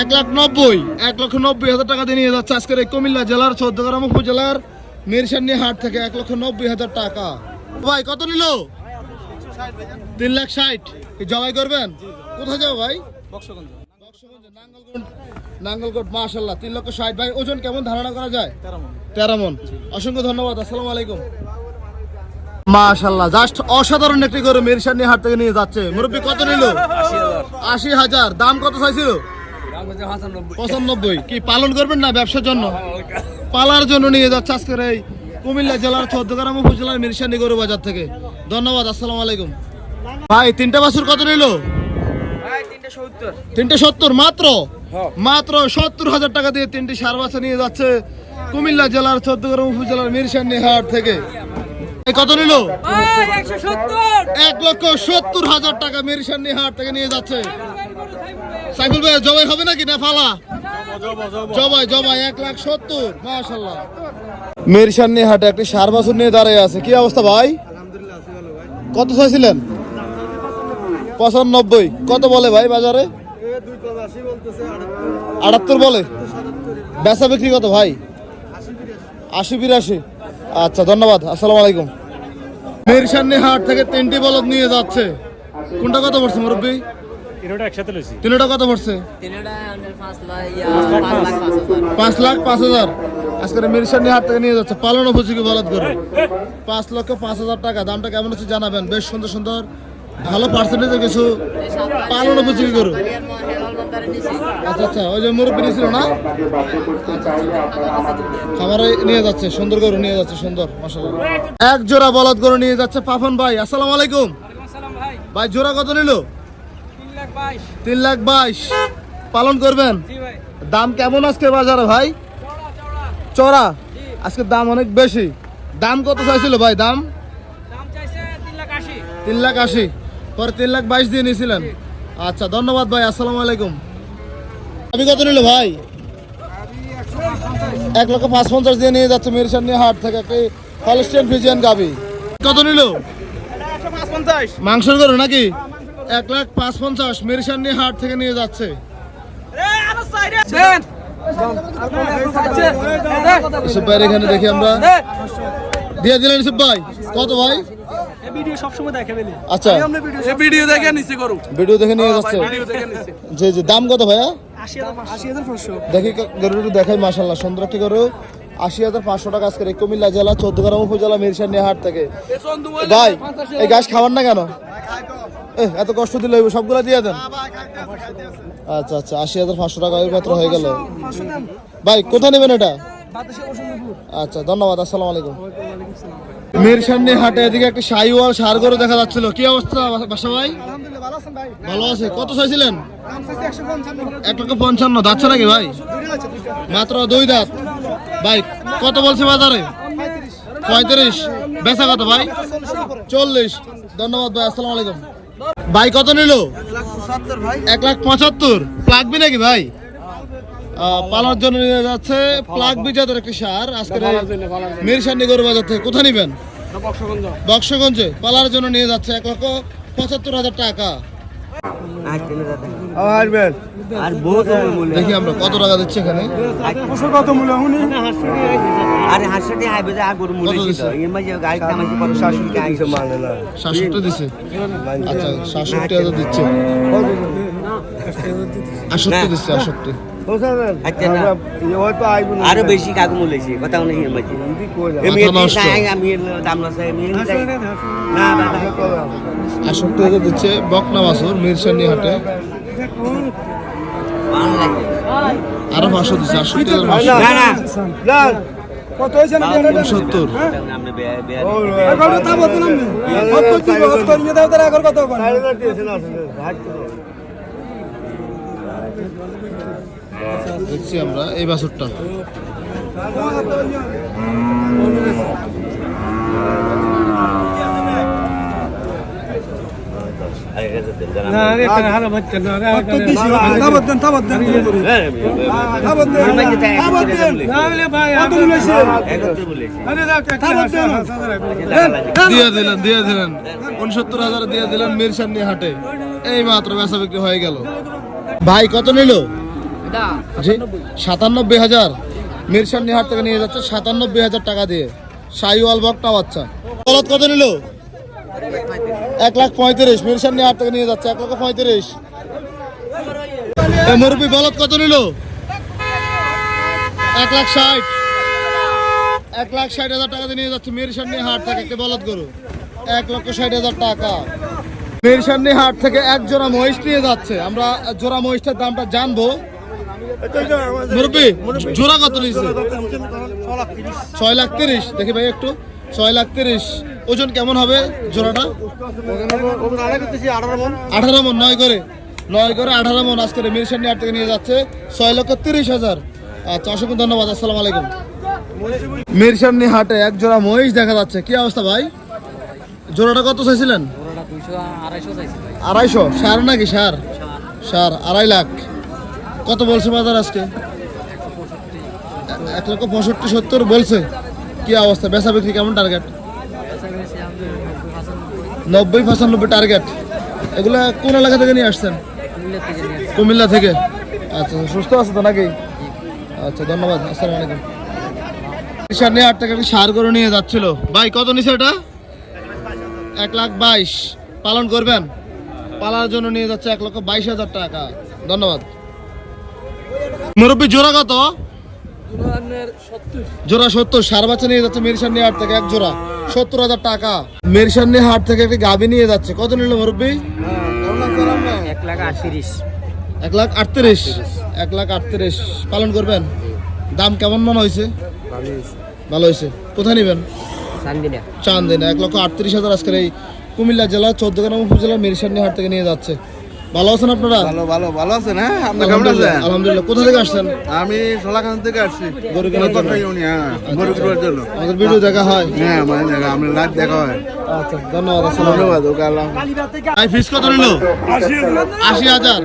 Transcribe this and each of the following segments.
এক লক্ষ নব্বই হাজার টাকা দিয়ে কুমিল্লা জেলার উপজেলার থেকে এক লক্ষ নব্বই হাজার টাকা। ভাই, কত তিন লাখ জবাই করবেন? কোথায় তিন লক্ষ ষাট। ভাই, ওজন কেমন ধারণা করা যায়? তেরো মন। অসংখ্য ধন্যবাদ, আসসালামু আলাইকুম। মাশাল্লাহ জাস্ট অসাধারণ একটি গরু মিরসান্নি হাট থেকে নিয়ে যাচ্ছে। মুরব্বী কত নিল? আশি হাজার। দাম কত চাইছিল? পঁচানব্বই। কি পালন করবেন না ব্যবসার জন্য? পালার জন্য নিয়ে যাচ্ছে আজকের এই কুমিল্লা জেলার চৌদ্দগ্রাম উপজেলার মিরসানি গরু বাজার থেকে। ধন্যবাদ, আসসালামু আলাইকুম। ভাই, তিনটা বাছুর কত নিল? তিনটে সত্তর। মাত্র? মাত্র সত্তর হাজার টাকা দিয়ে তিনটি সার বাচ্চা নিয়ে যাচ্ছে কুমিল্লা জেলার চৌদ্দগ্রাম উপজেলার মিরসানি হাট থেকে। কত নিল? এক লক্ষ সত্তর হাজার টাকা মিরসানি হাট থেকে নিয়ে যাচ্ছে। সাইফুল ভাই জবাই হবে নাকি না ফালা? জবাই জবাই এক লাখ সত্তর মাশাল্লাহ মিরসানি হাটে একটি সার বাছুর নিয়ে দাঁড়িয়ে আছে। কি অবস্থা ভাই? কত চাইছিলেন? পঁচানব্বই। কত বলে ভাই বাজারে? আটাত্তর বলে। বেচা বিক্রি কত ভাই? আশি বিরাশি। আচ্ছা ধন্যবাদ। আসসালামু আলাইকুম। মিরসানি হাট থেকে তিনটি বলদ নিয়ে যাচ্ছে। কোনটা কত পড়ছে মুরব্বী? তিনটা কত পড়ছে? পাঁচ লাখ পাঁচ হাজার। আজকের মিরসানি হাট থেকে নিয়ে যাচ্ছে। পালন উপযোগী বলদ করে পাঁচ লক্ষ পাঁচ হাজার টাকা। দামটা কেমন হচ্ছে জানাবেন। বেশ সুন্দর সুন্দর ভালো পার্সেন্টেজের কিছু পালন উপযোগী গরু। আচ্ছা আচ্ছা ওই যে মুরব্বী নিয়েছিল না? খাবারে নিয়ে যাচ্ছে সুন্দর গরু নিয়ে যাচ্ছে সুন্দর মাসাল্লাহ এক জোড়া বলদ গরু নিয়ে যাচ্ছে পাফন ভাই আসসালামু আলাইকুম। ভাই জোড়া কত নিল? তিন লাখ বাইশ। পালন করবেন? দাম কেমন আজকে বাজারে ভাই? চড়া। আজকে দাম অনেক বেশি। দাম কত চাইছিল ভাই দাম? তিন লাখ আশি। পরে তিন লাখ বাইশ দিয়ে নিয়েছিলেন। আচ্ছা ধন্যবাদ ভাই, আসসালামু আলাইকুম। আমি কত নিল ভাই? এক লক্ষ পাঁচ পঞ্চাশ দিয়ে নিয়ে যাচ্ছে মিরসানি হাট থেকে একটি হলস্টেন ফিজিয়ান গাবি। কত নিল? মাংসের গরু নাকি? এক লাখ পাঁচ পঞ্চাশ মিরসানি হাট থেকে নিয়ে যাচ্ছে। এখানে দেখি আমরা। দিয়ে দিলেন ইসুফ ভাই। কত ভাই? ভিডিও সবসময় দেখে ফেলি। আচ্ছা। ভিডিও দেখে নিচে করুন ভিডিও দেখে নিয়ে যাচ্ছে। ভিডিও জি জি দাম কত ভাইয়া? দেখি দেখাই মাসাল্লাহ সুন্দর একটি গরু। আশি হাজার পাঁচশো টাকা আজকের কুমিল্লা জেলা চৌদ্দগ্রাম উপজেলা মিরসানি হাট থেকে। ভাই এই গাছ খাবার না কেন? এ, এত কষ্ট দিলে হইবো, সবগুলা দিয়ে দেন। আচ্ছা আচ্ছা আশি হাজার পাঁচশো টাকা ওই মাত্র হয়ে গেল। ভাই কোথায় নেবেন এটা? আচ্ছা ধন্যবাদ আসসালামু আলাইকুম। মিরসানি হাটে এদিকে একটা সাইওয়াল সার গরু দেখা যাচ্ছিল। কি অবস্থা বাসা ভাই? ভালো আছে। কত চাইছিলেন? এক লক্ষ পঞ্চান্ন। যাচ্ছে নাকি ভাই? মাত্র দুই দাঁত। ভাই কত বলছে বাজারে? পঁয়ত্রিশ। বেচা কত ভাই? চল্লিশ। ধন্যবাদ ভাই আসসালামু আলাইকুম। ভাই কত নিল? এক লাখ পঁচাত্তর প্লাগবি নাকি ভাই? পালার জন্য নিয়ে যাচ্ছে প্লাগ বিজাতের একটি সার। আজকে মিরসান্ডি গরু বাজার থেকে। কোথায় নেবেন? বক্সগঞ্জে। পালার জন্য নিয়ে যাচ্ছে এক লক্ষ পঁচাত্তর হাজার টাকা। আর বহুত দেখি আমরা কত টাকা দিচ্ছি এখানে? আরে যে মূল্য ছিল? গাড়ি কত মানে না। দিছে? আচ্ছা দিচ্ছে। দিচ্ছে আচ্ছা বেশি কাগু মূল্য ছিল কথা মনে মাঝে। আমি দাম না দিচ্ছে বকনা বাসুর মিরসানি হাটে। আরও পাঁচশো দিচ্ছে আষট্টি হাজার পাঁচশো। না না। উনসত্তর আমরা বে- বে- দেখছি আমরা এই। হ্যাঁ, তাই একত্রে দাম বলেছি। একত্রে বলেছি। আচ্ছা, দাদা, উনসত্তর হাজার দিয়ে দিলেন মিরসানি হাটে। এই মাত্র বেচা বিক্রি হয়ে গেল। ভাই, কত নিল? সাতানব্বই হাজার। মিরসান হাট থেকে নিয়ে যাচ্ছে সাতানব্বই হাজার টাকা দিয়ে। সাইওয়াল বকটা বাচ্চা। কত নিল? এক লাখ পঁয়ত্রিশ। মিরসান হাট থেকে নিয়ে যাচ্ছে, এক লক্ষ পঁয়ত্রিশ। মুরব্বী বলত কত নিল? এক লাখ ষাট। এক লাখ ষাট হাজার টাকা দিয়ে নিয়ে যাচ্ছে মিরসান্নি হাট থেকে, একটি বলদ গরু। এক লক্ষ ষাট হাজার টাকা। মিরসান্নি হাট থেকে এক জোড়া মহিষ নিয়ে যাচ্ছে। আমরা জোড়া মহিষটার দামটা জানব। মুরব্বী, জোড়া কত নিয়েছে? ছয় লাখ তিরিশ। দেখি ভাই একটু। ছয় লাখ তিরিশ। ওজন কেমন হবে জোড়াটা? আঠারো মন, নয় করে। নয় করে আঠারো মন আজকে মিরসান্নি হাট থেকে নিয়ে যাচ্ছে ছয় লক্ষ তিরিশ হাজার। আচ্ছা অসংখ্য ধন্যবাদ, আসসালামু আলাইকুম। মিরসান্নি হাটে এক জোড়া মহিষ দেখা যাচ্ছে। কি অবস্থা ভাই? জোড়াটা কত চাইছিলেন? আড়াইশো, সার নাকি সার? সার, আড়াই লাখ। কত বলছে বাজার আজকে? এক লক্ষ পঁয়ষট্টি, সত্তর বলছে। কি অবস্থা? বেচা বিক্রি কেমন টার্গেট নব্বই পঁচানব্বই টার্গেট এগুলা কোন এলাকা থেকে নিয়ে আসছেন? কুমিল্লা থেকে। আচ্ছা সুস্থ আছে তো নাকি? আচ্ছা ধন্যবাদ, আসসালামু আলাইকুম। সামনে আট টাকা সার গরু নিয়ে যাচ্ছিল। ভাই, কত নিছে এটা? এক লাখ বাইশ। পালন করবেন? পালার জন্য নিয়ে যাচ্ছে এক লক্ষ বাইশ হাজার টাকা। ধন্যবাদ। মুরব্বী, জোড়া কত? জোড়া সত্তর সার বাচ্চা নিয়ে যাচ্ছে মেরিসান্নি হাট থেকে এক জোড়া। সত্তর হাজার টাকা। মেরিসান্নি হাট থেকে একটি গাভি নিয়ে যাচ্ছে। কত নিল মুরব্বী? এক লাখ আটত্রিশ। এক লাখ আটত্রিশ। এক লাখ আটত্রিশ। পালন করবেন? দাম কেমন মনে হয়েছে? ভালো হয়েছে। কোথায় নেবেন? চান্দিনা। এক লক্ষ আটত্রিশ হাজার আজকের এই কুমিল্লা জেলা চোদ্দগ্রাম উপজেলা মিরসানি হাট থেকে নিয়ে যাচ্ছে। ভালো আছেন আপনারা? ভালো ভালো ভালো আছেন হ্যাঁ? আপনি কেমন আলহামদুলিল্লাহ আছেন? আলহামদুলিল্লাহ। কোথা থেকে আসছেন? আমি সোলাখান থেকে আসছি। গরু কেনার জন্য? হ্যাঁ গরু কেনার জন্য। আমাদের ভিডিও দেখা হয়। হ্যাঁ মানে দেখা আমরা লাইভ দেখা হয়। আচ্ছা ধন্যবাদ আসসালামু আলাইকুম। ধন্যবাদ ওকে আল্লাহ ভাই ফিস কত নিল? আশি হাজার।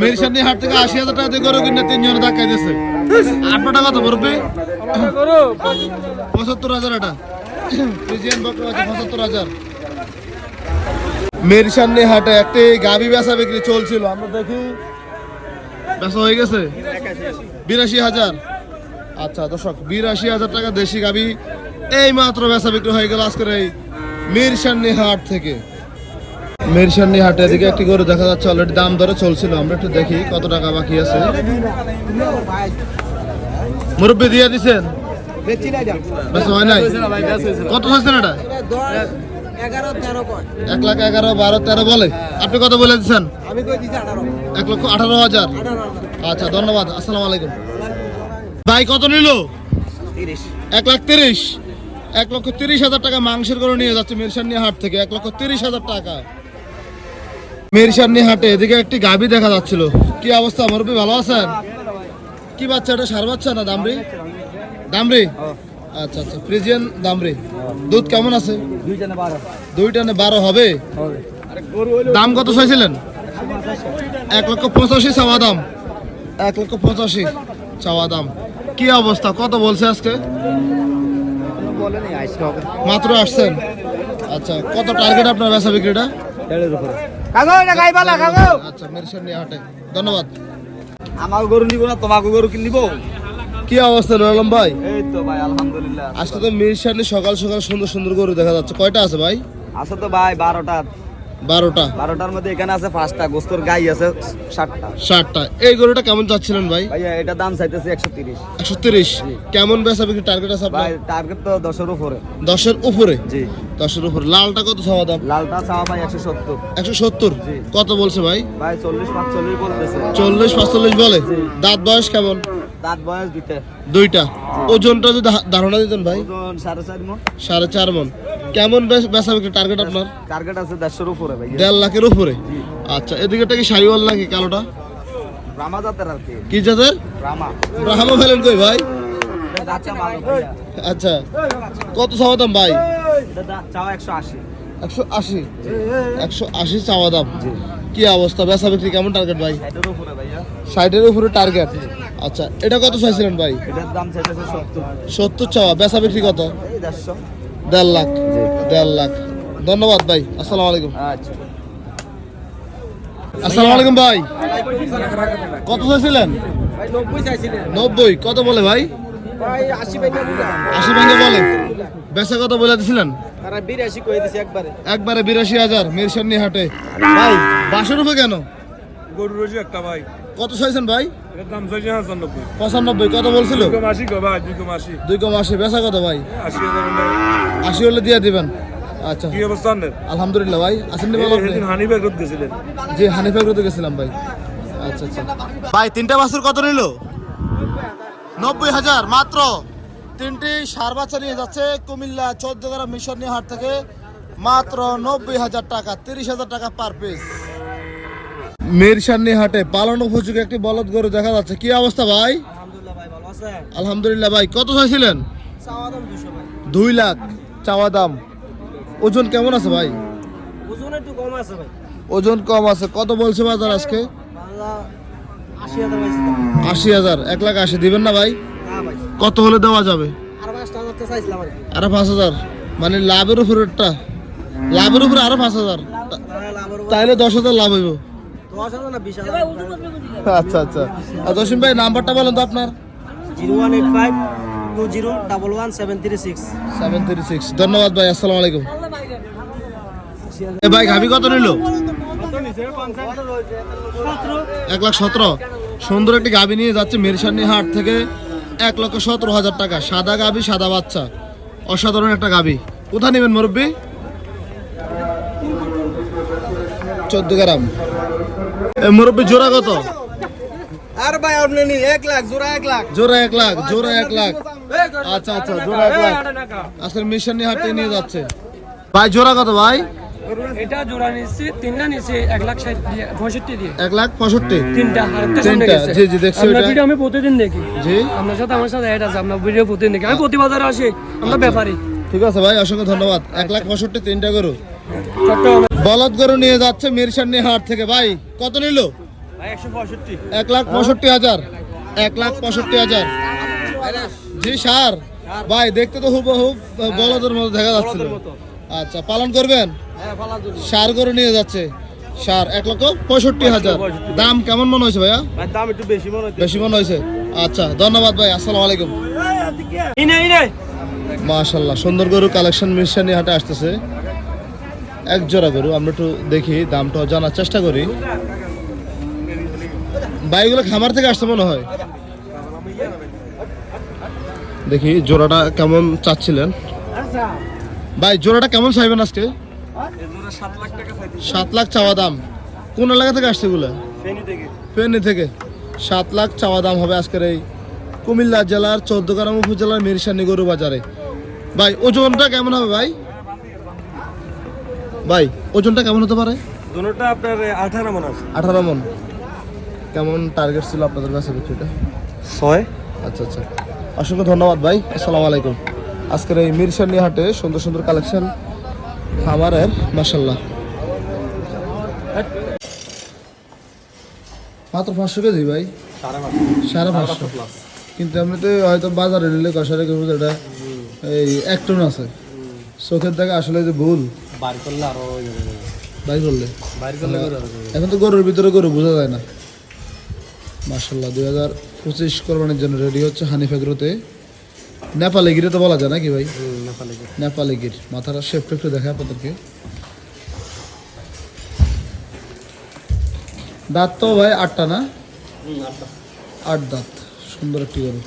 মিরসানি হাট থেকে আশি হাজার টাকা দিয়ে গরু কিনে তিনজন ধাক্কা দিয়েছে। আপনার টাকা তো বলবে পঁচাত্তর হাজার এটা। ফ্রিজিয়ান বকরা আছে পঁচাত্তর হাজার। মিরসানি হাটে একটি গাবি বেচা বিক্রি চলছিল। আমরা দেখি বেচা হয়ে গেছে? বিরাশি হাজার। আচ্ছা দর্শক বিরাশি হাজার টাকা দেশি গাবি এই মাত্র বেচা বিক্রি হয়ে গেল আজকের এই মিরসান্নি হাট থেকে। মিরসান্নি হাটে এদিকে একটি গরু দেখা যাচ্ছে অলরেডি দাম দরে চলছিল। আমরা একটু দেখি কত টাকা বাকি আছে। মুরব্বী দিয়ে দিছেন? কত হয়েছেন এটা? এক লাখ এগারো বারো তেরো বলে? আপনি কত বলে দিচ্ছেন? এক লক্ষ আঠারো হাজার। আচ্ছা ধন্যবাদ। আসসালামু আলাইকুম। ভাই কত নিল? এক লাখ তিরিশ। এক লক্ষ তিরিশ হাজার টাকা মাংসের গরু নিয়ে যাচ্ছে মিরসান্নি হাট থেকে। এক লক্ষ তিরিশ হাজার টাকা। মিরসান্নি হাটে এদিকে একটি গাভি দেখা যাচ্ছিল। কি অবস্থা মুরব্বী ভালো আছেন? কি বাচ্চা এটা সার বাচ্চা না দামরি দামরি আচ্ছা আচ্ছা। ফ্রিজিয়ান দামরি দুধ কেমন আছে? দুইটা না বারো হবে? দাম কত চাইছিলেন? এক লক্ষ পঁচাশি চাওয়া দাম। এক লক্ষ পঁচাশি চাওয়া দাম। কি অবস্থা? কত বলছে আজকে? মাত্র আসছেন। আচ্ছা কত টার্গেট আপনার বেচা বিক্রিটা? আচ্ছা মেরিসান নিয়ে হাটে। ধন্যবাদ। আমার গরু নিব না তোমাকে গরু কিনে নিব। কি অবস্থা রলাম ভাই? এই তো ভাই আলহামদুলিল্লাহ আজকে তো মিরসানি সকাল সকাল সুন্দর সুন্দর গরু দেখা যাচ্ছে। কয়টা আছে ভাই? আছে তো ভাই বারোটা। বারোটা। বারোটার মধ্যে এখানে আছে পাঁচটা গোস্তর গাই আছে ষাটটা ষাটটা এই গরুটা কেমন চাচ্ছিলেন ভাই? ভাইয়া এটা দাম চাইতেছে একশো তিরিশ। একশো তিরিশ। কেমন বেচা বিক্রি টার্গেট আছে ভাই টার্গেট তো দশের উপরে। দশের উপরে? জি। দশের উপরে। লালটা কত চাওয়া দাম? লালটা চাওয়া ভাই একশো সত্তর। একশো সত্তর। কত বলছে ভাই? ভাই চল্লিশ পাঁচচল্লিশ বলতেছে। চল্লিশ পাঁচচল্লিশ বলে। দাঁত বয়স কেমন? দাঁত বয়স দিতে দুইটা। ওজনটা যদি ধারণা দিতেন ভাই। ওজন সাড়ে চার মন। সাড়ে চার মন। কেমন বেচ- বিক্রি টার্গেট আপনার? টার্গেট আছে দেড়শোর উপরে ভাই। দেড় লাখের উপরে? আচ্ছা এদিকেটা কি সাইওয়াল নাকি কালোটা? রামা জাতের আর কি। কি জাতের? রামা। ব্রাহ্মা ফেলেন কই ভাই। আচ্ছা কত চাওয়া দাম ভাই? চাওয়া একশো আশি। একশো আশি? একশো আশি চাওয়া দাম। কি অবস্থা? বেচা বিক্রি কেমন টার্গেট ভাই? ষাটের উপরে টার্গেট আচ্ছা এটা কত চাইছিলেন ভাই? এটার দাম চাইতেছে সত্তর। সত্তর চাওয়া বেচা বিক্রি কত? দেড় লাখ। দেড় লাখ। ধন্যবাদ ভাই আসসালামু আলাইকুম। আচ্ছা। আসসালামু আলাইকুম ভাই। কত চাইছিলেন নব্বই কত বলে ভাই? আশি ভেঙে বলে। বেচা কত বলে দিছিলেন? একবারে। বিরাশি হাজার মিরসানি হাটে ভাই বাসের উপরে কেন? গরু রয়েছে একটা ভাই। কত চাইছেন ভাই? দাম চাইছে পঁচানব্বই। কত বলছিল? দুই কম আশি গো ভাই দুই কম আশি দুই কম আশি বেচা কত ভাই? আশি আশি হলে দিয়ে দিবেন। আচ্ছা। কি অবস্থা আপনার? আলহামদুলিল্লাহ ভাই আছেন নি ভালো আপনি? সেদিন হানি ব্যাগ জি হানিফা গ্রুতে গেছিলাম ভাই। আচ্ছা আচ্ছা। ভাই তিনটা বাছুর কত নিল? নব্বই হাজার মাত্র। তিনটি সার বাচ্চা নিয়ে যাচ্ছে কুমিল্লা চোদ্দ গ্রাম মিশন হাট থেকে। মাত্র নব্বই হাজার টাকা তিরিশ হাজার টাকা পার পিস মিরসান্নি হাটে পালন উপযোগী একটি বলদ গরু দেখা যাচ্ছে। কি অবস্থা ভাই? আলহামদুলিল্লাহ ভাই কত চাইছিলেন? দুই লাখ চাওয়া দাম। ওজন কেমন আছে ভাই? ওজন একটু কম আছে ভাই। ওজন কম আছে কত বলছে বাজার আজকে? আশি হাজার এক লাখ আশি দিবেন না ভাই? কত হলে দেওয়া যাবে? আর পাঁচ হাজার মানে লাভের উপরেরটা। লাভের উপরে আরও পাঁচ হাজার। তাহলে দশ হাজার লাভ হইব। আচ্ছা আচ্ছা। আর জসিম ভাই নাম্বারটা বলেন তো আপনার। Zero one eight five two zero double one seven three six. Seven three six. ধন্যবাদ ভাই আসসালামু আলাইকুম। ভাই গাভি কত নিল? এক লাখ সতেরো। সুন্দর একটি গাভি নিয়ে যাচ্ছে মিরসানি হাট থেকে এক লক্ষ সতেরো হাজার টাকা। সাদা গাভি সাদা বাচ্চা। অসাধারণ একটা গাভি। কোথায় নেবেন মুরব্বী? চোদ্দ গ্রাম। মুরব্বী জোড়া কত? আর ভাই আপনি নি এক লাখ জোড়া এক লাখ। জোড়া এক লাখ জোড়া এক লাখ। আচ্ছা আচ্ছা জোড়া এক লাখ। আজকের মিশন হাটে নিয়ে যাচ্ছে। ভাই জোড়া কত ভাই? এটা জোড়া নিচ্ছে তিনটা নিচ্ছে এক লাখ পঁয়ষট্টি দিয়ে। এক লাখ পঁয়ষট্টি। তিনটা তিনটা, জি, জি, দেখছি ওইটা। ভিডিও আমি প্রতিদিন দেখি। জি। আপনার সাথে আমার সাথে অ্যাড আছে আপনার ভিডিও প্রতিদিন দেখি। আমি প্রতি বাজারে আসি আমরা ব্যাপারী। ঠিক আছে ভাই অসংখ্য ধন্যবাদ। এক লাখ পঁয়ষট্টি তিনটা চট্টগ্রামে বলদ গরু নিয়ে যাচ্ছে মিরসান্নি হাট থেকে। ভাই কত নিল? এক লাখ পঁয়ষট্টি হাজার। এক লাখ পঁয়ষট্টি হাজার। জি সার। ভাই দেখতে তো হুব হুব বলদের মতো দেখা যাচ্ছে। আচ্ছা পালন করবেন? সার গরু নিয়ে যাচ্ছে। সার এক লক্ষ পঁয়ষট্টি হাজার। দাম কেমন মনে হয়েছে ভাইয়া? দাম একটু বেশি মনে হচ্ছে। বেশি মনে হয়েছে। আচ্ছা ধন্যবাদ ভাই আসসালামু আলাইকুম। মাশাল্লাহ সুন্দর গরু কালেকশন মিশানি হাটে আসতেছে। এক জোড়া গরু, আমরা একটু দেখি, দামটা জানার চেষ্টা করি। বাইগুলো খামার থেকে আসতে মনে হয়? দেখি, জোড়াটা কেমন চাচ্ছিলেন? ভাই, জোড়াটা কেমন চাইবেন আজকে? সাত লাখ চাওয়া দাম। কোন এলাকা থেকে আসছে এগুলো? ফেনী থেকে। সাত লাখ চাওয়া দাম হবে আজকের এই কুমিল্লা জেলার চৌদ্দগ্রাম উপজেলার মিরসানি গরু বাজারে। ভাই, ওজনটা কেমন হবে ভাই? ভাই ওজনটা কেমন হতে পারে? দুটোটা আপনার আঠারো মনে আছে। আঠারো মন। কেমন টার্গেট ছিল আপনাদের কাছে বিক্রিটা? ছয়। আচ্ছা আচ্ছা। অসংখ্য ধন্যবাদ ভাই আসসালামু আলাইকুম। আজকের এই মিরসানি হাটে সুন্দর সুন্দর কালেকশন খামারের মাসাল্লাহ মাত্র পাঁচশো কেজি ভাই? সাড়ে পাঁচশো। কিন্তু এমনিতে হয়তো বাজারে নিলে কষারে এটা এই এক টন আছে। চোখের দেখা আসলে যে ভুল। বার করলে আরও করলে? এখন তো গরুর ভিতরে গরু বোঝা যায় না। মার্শাল্লাহ দুই হাজার পঁচিশ কোরবানির জন্য রেডি হচ্ছে হানিফ এগ্রোতে নেপালে গিরে তো বলা যায় নাকি ভাই? নেপালে গির। মাথাটা শেপটা একটু দেখা আপনাদেরকে। দাঁত তো ভাই আটটা না? আট দাঁত। সুন্দর একটি গরু।